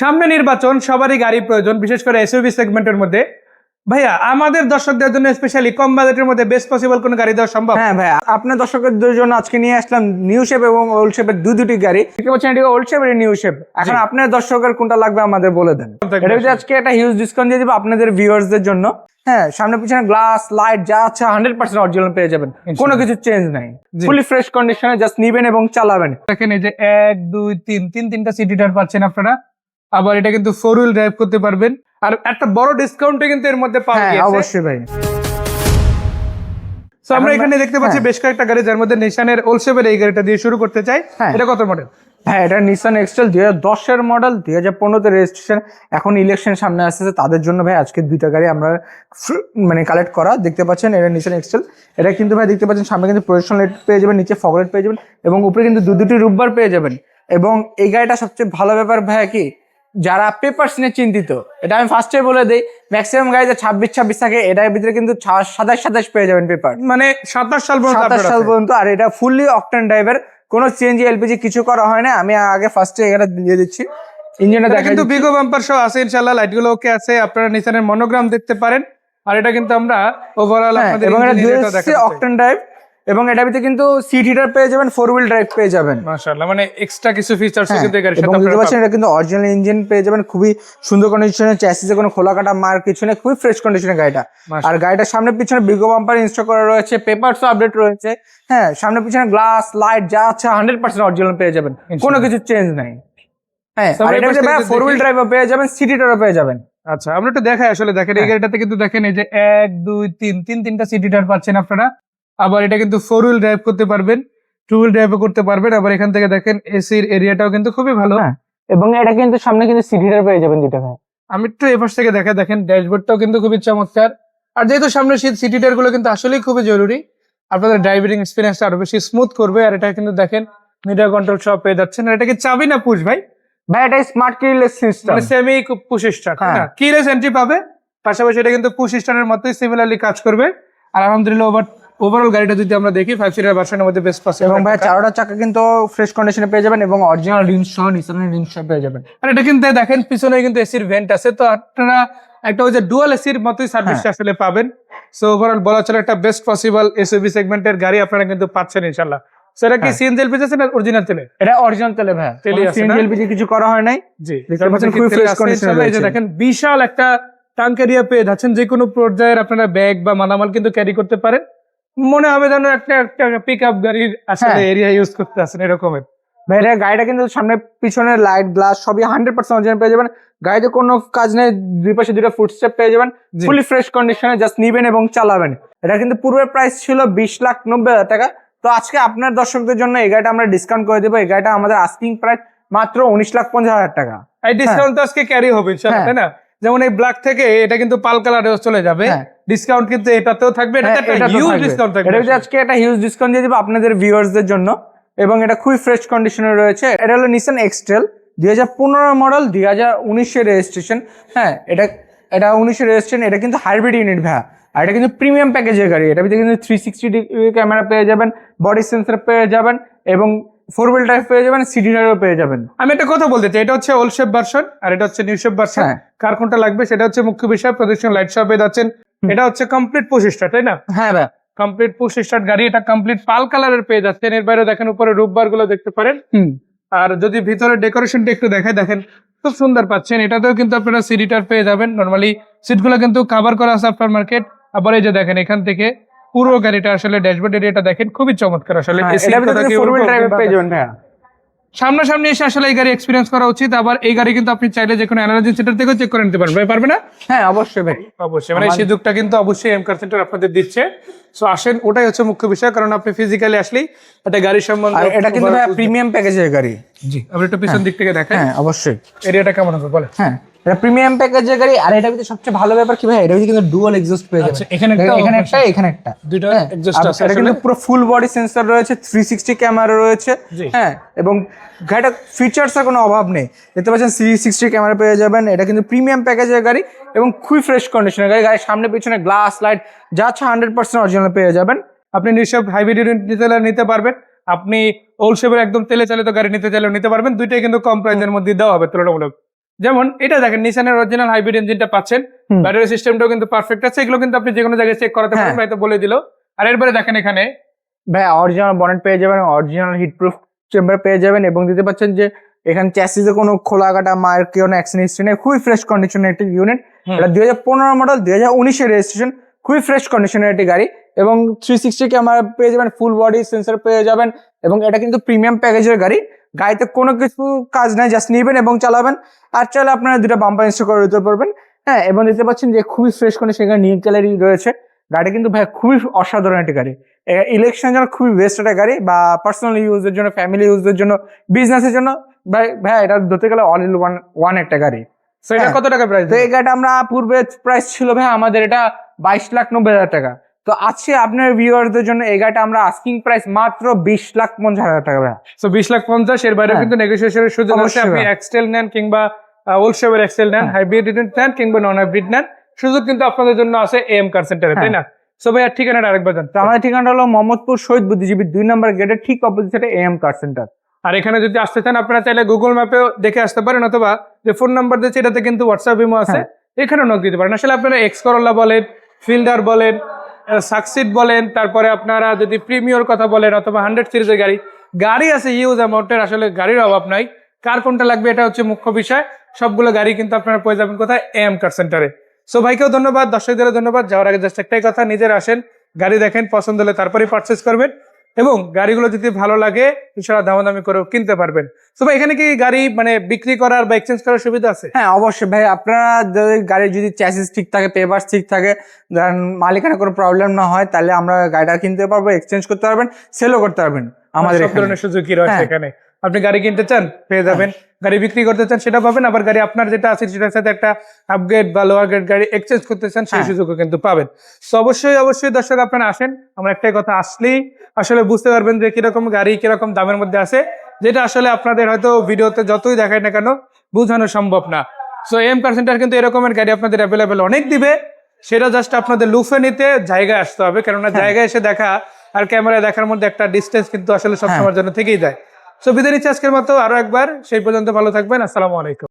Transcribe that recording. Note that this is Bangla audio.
সামনে নির্বাচন সবারই গাড়ি প্রয়োজন বিশেষ করে এসইউভি সেগমেন্টের মধ্যে। ভাইয়া আমাদের দর্শকদের জন্য স্পেশালি কম বাজেটের মধ্যে বেস্ট পসিবল কোন গাড়ি দেওয়া সম্ভব? হ্যাঁ ভাইয়া আপনার দর্শকদের জন্য আজকে নিয়ে আসলাম নিউ শেপ এবং ওল্ড শেপের দু দুটি গাড়ি। দেখতে পাচ্ছেন এটি ওল্ড শেপ নিউ শেপ এখন আপনার দর্শকের কোনটা লাগবে আমাদের বলে দেন। এটা আজকে একটা হিউজ ডিসকাউন্ট দিয়ে দিব আপনাদের ভিউয়ার্সদের জন্য। হ্যাঁ সামনে পিছনে গ্লাস লাইট যা আছে হান্ড্রেড পার্সেন্ট অরিজিনাল পেয়ে যাবেন। কোনো কিছু চেঞ্জ নাই। ফুলি ফ্রেশ কন্ডিশনে জাস্ট নিবেন এবং চালাবেন। দেখেন এই যে এক দুই তিন তিন তিনটা সিটি পাচ্ছেন আপনারা। আবার এটা কিন্তু ফোর হুইল ড্রাইভ করতে পারবেন। আর একটা বড় ডিসকাউন্টে কিন্তু এর মধ্যে পাওয়া হ্যাঁ অবশ্যই ভাই। So, আমরা এখানে দেখতে পাচ্ছি হ্যাঁ। বেশ কয়েকটা গাড়ি যার মধ্যে নিশানের ওলসেপের এই গাড়িটা দিয়ে শুরু করতে চাই। হ্যাঁ। এটা কত মডেল হ্যাঁ এটা নিসান এক্সটেল দুই হাজার দশের মডেল দুই হাজার পনেরোতে রেজিস্ট্রেশন এখন ইলেকশন সামনে আসতেছে তাদের জন্য ভাই আজকে দুইটা গাড়ি আমরা মানে কালেক্ট করা। দেখতে পাচ্ছেন এটা নিসান এক্সটেল এটা কিন্তু ভাই দেখতে পাচ্ছেন সামনে কিন্তু প্রজেকশন লাইট পেয়ে যাবেন নিচে ফগ লাইট পেয়ে যাবেন এবং উপরে কিন্তু দু দুটি রুববার পেয়ে যাবেন। এবং এই গাড়িটা সবচেয়ে ভালো ব্যাপার ভাই কি যারা পেপার নিয়ে চিন্তিত এটা আমি ফার্স্টে বলে দিই ম্যাক্সিমাম গাড়িতে ছাব্বিশ ছাব্বিশ থাকে এটার ভিতরে কিন্তু সাতাশ সাতাশ পেয়ে যাবেন পেপার মানে সাতাশ সাল পর্যন্ত সাতাশ সাল পর্যন্ত আর এটা ফুললি অকটেন ড্রাইভার কোনো সিএনজি এলপিজি কিছু করা হয় না আমি আগে ফার্স্টে এটা দিয়ে দিচ্ছি। ইঞ্জিনটা কিন্তু বিগো বাম্পার সহ আছে ইনশাআল্লাহ লাইটগুলো ওকে আছে আপনারা নিশানের মনোগ্রাম দেখতে পারেন। আর এটা কিন্তু আমরা ওভারঅল হ্যাঁ, আপনাদের এবং এটা। অকটেন ড্রাইভ এবং এটা ভিতরে কিন্তু সিট হিটার পেয়ে যাবেন ফোর হুইল ড্রাইভ পেয়ে যাবেন। মাশাআল্লাহ মানে এক্সট্রা কিছু ফিচারস হ্যাঁ, কিন্তু গাড়ির সাথে আপনারা পারছেন এটা কিন্তু অরিজিনাল ইঞ্জিন পেয়ে যাবেন খুবই সুন্দর কন্ডিশনে চ্যাসিসে কোনো খোলা কাটা মার কিছু নেই খুবই ফ্রেশ কন্ডিশনের গাড়িটা। আর গাড়িটার সামনে পিছনে বিগো বাম্পার ইনস্টল করা রয়েছে পেপারসও আপডেট রয়েছে। হ্যাঁ সামনে পিছনে গ্লাস লাইট যা আছে হান্ড্রেড পার্সেন্ট অরিজিনাল পেয়ে যাবেন কোনো কিছু চেঞ্জ নাই। হ্যাঁ আর এটা সেটা ফোর হুইল। ড্রাইভও পেয়ে যাবেন সিটি টারও পেয়ে যাবেন। আচ্ছা আমরা একটু দেখাই আসলে দেখেন এই হ্যাঁ। গাড়িটাতে কিন্তু দেখেন এই যে এক দুই তিন তিন তিনটা সিটি টায়ার পাচ্ছেন আপনারা। আবার এটা কিন্তু ফোর হুইল ড্রাইভ করতে পারবেন টু হুইল ড্রাইভও করতে পারবেন। আবার এখান থেকে দেখেন এসির এরিয়াটাও কিন্তু খুবই ভালো। হ্যাঁ। এবং এটা কিন্তু সামনে কিন্তু সিটি টার পেয়ে যাবেন দুটো ভাই। আমি একটু এপাশ থেকে দেখা দেখেন ড্যাশবোর্ডটাও কিন্তু খুবই চমৎকার। আর যেহেতু সামনে শীত সিটি টায়ারগুলো কিন্তু আসলেই খুবই জরুরি। আপনাদের ড্রাইভিং এক্সপিরিয়েন্সটা আরও বেশি স্মুথ করবে। আর এটা কিন্তু দেখেন মিটার কন্ট্রোল সব পেয়ে যাচ্ছেন। আর এটা কি চাবি না পুশ ভাই? ভাই এটা স্মার্ট কিলেস সিস্টেম মানে সেমি পুশ স্টার্ট হ্যাঁ। কিলেস এন্ট্রি পাবে। পাশাপাশি এটা কিন্তু পুশ স্টার্টের মতোই সিমিলারলি কাজ করবে। আর আলহামদুলিল্লাহ ওভার ওভারঅল গাড়িটা যদি আমরা দেখি ফাইভ সিটার ভার্সনের মধ্যে বেস্ট পসিবল এবং ভাই চারোটা চাকা কিন্তু ফ্রেশ কন্ডিশনে পেয়ে যাবেন এবং অরিজিনাল রিমস সহ নিসানের রিমস সহ পেয়ে যাবেন। আর এটা কিন্তু দেখেন পিছনে কিন্তু এসির ভেন্ট আছে তো আপনারা একটা ওই যে ডুয়াল এসির মতোই সার্ভিসটা আসলে পাবেন। সো ওভারঅল বলা চলে একটা বেস্ট পসিবল এসইউভি সেগমেন্টের গাড়ি আপনারা কিন্তু পাচ্ছেন ইনশাল্লাহ সেটা কি হ্যাঁ। সিএনজি এলপিজি আছে না অরিজিনাল তেলে? এটা অরিজিনাল তেলে ভাই। তেলই আছে সিএনজি এলপিজি কিছু করা হয় নাই। জি। খুবই fresh condition এ এই যে রয়েছে। দেখেন বিশাল একটা টাঙ্ক এরিয়া পেয়ে যাচ্ছেন। যে কোনো পর্যায়ের আপনারা ব্যাগ বা মালামাল কিন্তু ক্যারি করতে পারেন। মনে হবে যেন একটা একটা পিক আপ গাড়ির আসলে হ্যাঁ। এরিয়া ইউজ করতে আছেন এরকমের ভাই এটা গাড়িটা কিন্তু সামনে পিছনে লাইট গ্লাস সবই হান্ড্রেড পার্সেন্ট অরিজিনাল পেয়ে যাবেন। গাড়িতে কোনো কাজ নেই দুই পাশে দুটো ফুটস্টেপ পেয়ে যাবেন। ফুলি ফ্রেশ কন্ডিশনে জাস্ট নিবেন এবং চালাবেন। এটা কিন্তু পূর্বের প্রাইস ছিল বিশ লাখ নব্বই হাজার টাকা। তো আজকে আপনার দর্শকদের জন্য এই গাড়িটা আমরা ডিসকাউন্ট করে দেবো। এই গাড়িটা আমাদের আস্কিং প্রাইস মাত্র উনিশ লাখ পঞ্চাশ হাজার টাকা। এই ডিসকাউন্ট তো আজকে ক্যারি হবে হ্যাঁ। তাই না? যেমন এই ব্ল্যাক থেকে এটা কিন্তু পাল কালারে চলে যাবে। হ্যাঁ। ডিসকাউন্ট কিন্তু এটাতেও থাকবে এটা হ্যাঁ, একটা হিউজ ডিসকাউন্ট থাকবে। এটা আজকে একটা হিউজ ডিসকাউন্ট দিয়ে দেবো আপনাদের ভিউয়ার্সদের জন্য। এবং এটা খুবই ফ্রেশ কন্ডিশনে রয়েছে। এটা হলো নিসান এক্সটেল দুই হাজার পনেরো মডেল দুই হাজার উনিশের রেজিস্ট্রেশন হ্যাঁ এটা এটা উনিশের রেজিস্ট্রেশন এটা কিন্তু হাইব্রিড ইউনিট ভাইয়া। আর এটা কিন্তু প্রিমিয়াম প্যাকেজের গাড়ি। এটা ভিতরে কিন্তু থ্রি সিক্সটি ডিগ্রি ক্যামেরা পেয়ে যাবেন বডি সেন্সার পেয়ে যাবেন এবং ফোর হুইল ড্রাইভ পেয়ে যাবেন সিডি ড্রাইভও পেয়ে যাবেন। আমি একটা কথা বলতে চাই এটা হচ্ছে ওল্ড শেপ ভার্সন আর এটা হচ্ছে নিউ শেপ ভার্সন হ্যাঁ। কার কোনটা লাগবে সেটা হচ্ছে মুখ্য বিষয় প্রদর্শন লাইট শপ পেয়ে যাচ্ছেন। এটা হচ্ছে কমপ্লিট পুশ তাই না? হ্যাঁ ভাই। কমপ্লিট পুশ স্টার্ট গাড়ি এটা কমপ্লিট পাল কালারের পেয়ে যাচ্ছেন। এর বাইরে দেখেন উপরে রূপবারগুলো দেখতে পারেন। আর যদি ভিতরে ডেকোরেশনটা একটু দেখায় দেখেন খুব সুন্দর পাচ্ছেন। এটাতেও কিন্তু আপনারা সিডিটার পেয়ে যাবেন। নর্মালি সিটগুলো কিন্তু কাভার করা আছে আফটার মার্কেট আবার এই যে দেখেন এখান থেকে পুরো গাড়িটা আসলে ড্যাশবোর্ড এরিয়াটা দেখেন খুবই চমৎকার আসলে হ্যাঁ, ভাইয়া সামনাসামনি এসে আসলে এই গাড়ি এক্সপিরিয়েন্স করা উচিত আবার এই গাড়ি কিন্তু আপনি চাইলে যে কোনো অ্যানালাইজিং সেন্টার থেকেও চেক করে নিতে পারবেন। ভাই পারবে না? হ্যাঁ অবশ্যই ভাই। অবশ্যই মানে সুযোগটা কিন্তু অবশ্যই এম কার সেন্টার আপনাদের দিচ্ছে। সো আসেন ওটাই হচ্ছে মুখ্য বিষয় কারণ আপনি ফিজিক্যালি আসলেই একটা গাড়ি সম্বন্ধে এটা কিন্তু প্রিমিয়াম প্যাকেজের গাড়ি। জি আমরা একটু পিছন দিক থেকে দেখেন হ্যাঁ অবশ্যই। এরিয়াটা কেমন হবে বলে হ্যাঁ। এটা প্রিমিয়াম প্যাকেজের গাড়ি আর এটা কিন্তু সবচেয়ে ভালো ব্যাপার কি ভাই এটা কিন্তু ডুয়াল এক্সস্ট পেয়ে আচ্ছা, এখানে একটা এখানে একটা এখানে একটা। দুইটা হ্যাঁ, exhaust আর আছে এটা কিন্তু পুরো ফুল বডি সেন্সর রয়েছে থ্রি সিক্সটি ক্যামেরা রয়েছে হ্যাঁ এবং গাড়িটা ফিচার্স এর কোনো অভাব নেই। দেখতে পাচ্ছেন থ্রি সিক্সটি ক্যামেরা পেয়ে যাবেন এটা কিন্তু প্রিমিয়াম প্যাকেজের গাড়ি এবং খুবই ফ্রেশ কন্ডিশনের গাড়ি। গাড়ির সামনে পিছনে গ্লাস লাইট যা আছে হান্ড্রেড পার্সেন্ট অরিজিনাল পেয়ে যাবেন। আপনি নিশ্চয় হাইব্রিড ইউনিট নিতে পারবেন। আপনি ওল্ড শেপের একদম তেলে চালিত গাড়ি নিতে চাইলেও নিতে পারবেন। দুইটাই কিন্তু কম প্রাইসের মধ্যে দেওয়া হবে তুলনামূলক। যেমন এটা দেখেন নিসানের অরিজিনাল হাইব্রিড ইঞ্জিনটা পাচ্ছেন। ব্যাটারি সিস্টেমটাও কিন্তু পারফেক্ট আছে। এগুলো কিন্তু আপনি যে কোনো জায়গায় চেক করাতে পারেন হ্যাঁ। ভাই তো বলে দিল। আর এরপরে দেখেন এখানে। ভাই অরিজিনাল বনেট পেয়ে যাবেন অরিজিনাল হিট প্রুফ চেম্বার পেয়ে যাবেন এবং দিতে পাচ্ছেন যে এখানে চ্যাসিসে কোনো খোলা কাটা মায়ের কেউ অ্যাক্সিডেন্ট হিস্ট্রি নেই। খুবই ফ্রেশ কন্ডিশনের একটি ইউনিট এটা দুই হাজার পনেরো মডেল দুই হাজার উনিশের রেজিস্ট্রেশন খুবই ফ্রেশ কন্ডিশনের একটি গাড়ি এবং থ্রি সিক্সটি ক্যামেরা পেয়ে যাবেন ফুল বডি সেন্সার পেয়ে যাবেন এবং এটা কিন্তু প্রিমিয়াম প্যাকেজের গাড়ি। গাড়িতে কোনো কিছু কাজ নাই জাস্ট নিবেন এবং চালাবেন। আর চাইলে আপনারা দুটো বাম্পার ইনস্টল করে দিতে পারবেন। হ্যাঁ এবং দেখতে পাচ্ছেন যে খুবই ফ্রেশ কন্ডিশন এখানে নিউ ক্যালারি রয়েছে। গাড়ি কিন্তু ভাই খুবই অসাধারণ একটি গাড়ি। ইলেকশন জন্য খুবই বেস্ট একটা গাড়ি বা পার্সোনাল ইউজের জন্য ফ্যামিলি ইউজের জন্য বিজনেসের জন্য ভাই ভাই এটা ধরতে গেলে অল ইন ওয়ান ওয়ান একটা গাড়ি। তো এটা হ্যাঁ। কত টাকা প্রাইস তো এই গাড়িটা আমরা পূর্বে প্রাইস ছিল ভাই আমাদের এটা বাইশ লাখ নব্বই হাজার টাকা। তো আজকে আপনার ভিউয়ারদের জন্য এই গাড়িটা আমরা আস্কিং প্রাইস মাত্র বিশ লাখ পঞ্চাশ হাজার টাকা তো বিশ লাখ পঞ্চাশ এর বাইরে হ্যাঁ। কিন্তু নেগোসিয়েশনের সুযোগ আছে আপনি। এক্সটেল নেন কিংবা ওল্ড শেপের এক্সটেল নেন হ্যাঁ। হাইব্রিড নেন কিংবা নন হাইব্রিড নেন সুযোগ কিন্তু আপনাদের জন্য আছে এম কার সেন্টারে তাই না হ্যাঁ। সো ভাই ঠিকানাটা আরেকবার জান তো আমাদের ঠিকানাটা হলো মোহাম্মদপুর শহীদ বুদ্ধিজীবী দুই নম্বর গেটের ঠিক অপোজিটে এম কার সেন্টার আর এখানে যদি আসতে চান আপনারা চাইলে গুগল ম্যাপেও দেখে আসতে পারেন অথবা যে ফোন নাম্বার দিয়েছে এটাতে কিন্তু হোয়াটসঅ্যাপ ইমো আছে হ্যাঁ। এখানেও নক দিতে পারেন আসলে আপনারা এক্স করোলা বলেন ফিল্ডার বলেন সাকসিড বলেন, তারপরে আপনারা যদি প্রিমিয়র কথা বলেন অথবা হান্ড্রেড সিরিজের গাড়ি গাড়ি আছে ইউজ অ্যামাউন্টের আসলে গাড়ির অভাব নাই। কার কোনটা লাগবে এটা হচ্ছে মুখ্য বিষয়। সবগুলো গাড়ি কিন্তু আপনারা পেয়ে যাবেন কোথায়? এম কার সেন্টারে সো ভাইকেও ধন্যবাদ, দর্শকদেরও ধন্যবাদ। যাওয়ার আগে জাস্ট একটাই কথা, নিজের আসেন, গাড়ি দেখেন, পছন্দ হলে তারপরেই পারচেস করবেন। এবং গাড়িগুলো যদি ভালো লাগে ইনশাল্লাহ দামাদামি করে কিনতে পারবেন। তো ভাই এখানে কি গাড়ি মানে বিক্রি করার বা এক্সচেঞ্জ করার সুবিধা আছে? হ্যাঁ অবশ্যই ভাই আপনারা যদি গাড়ির যদি চ্যাসিস ঠিক থাকে পেপারস ঠিক থাকে মালিকানা কোনো প্রবলেম না হয় তাহলে আমরা গাড়িটা কিনতে পারব এক্সচেঞ্জ করতে পারবেন সেলও করতে পারবেন আমাদের সুযোগই রয়েছে হ্যাঁ। এখানে। আপনি গাড়ি কিনতে চান পেয়ে যাবেন। গাড়ি বিক্রি করতে চান সেটা পাবেন। আবার গাড়ি আপনার যেটা আছে সেটার সাথে একটা আপগ্রেড বা লোয়ার গ্রেড গাড়ি এক্সচেঞ্জ করতে চান সেই হ্যাঁ। সুযোগও কিন্তু পাবেন। তো অবশ্যই অবশ্যই দর্শক আপনারা আসেন। আমরা একটাই কথা আসলেই আসলে বুঝতে পারবেন যে কীরকম গাড়ি কীরকম দামের মধ্যে আছে যেটা আসলে আপনাদের হয়তো ভিডিওতে যতই দেখায় না কেন বোঝানো সম্ভব না। সো এম কার সেন্টার কিন্তু এরকমের গাড়ি আপনাদের অ্যাভেলেবেল অনেক দিবে। সেটা জাস্ট আপনাদের লুফে নিতে জায়গায় আসতে হবে কেননা হ্যাঁ। জায়গায় এসে দেখা আর ক্যামেরায় দেখার মধ্যে একটা ডিস্টেন্স কিন্তু আসলে সব হ্যাঁ। সময়ের জন্য থেকেই যায়। সো বিদায় নিচ্ছি আজকের মতো। আরও একবার। সেই পর্যন্ত ভালো থাকবেন। আসসালামু আলাইকুম।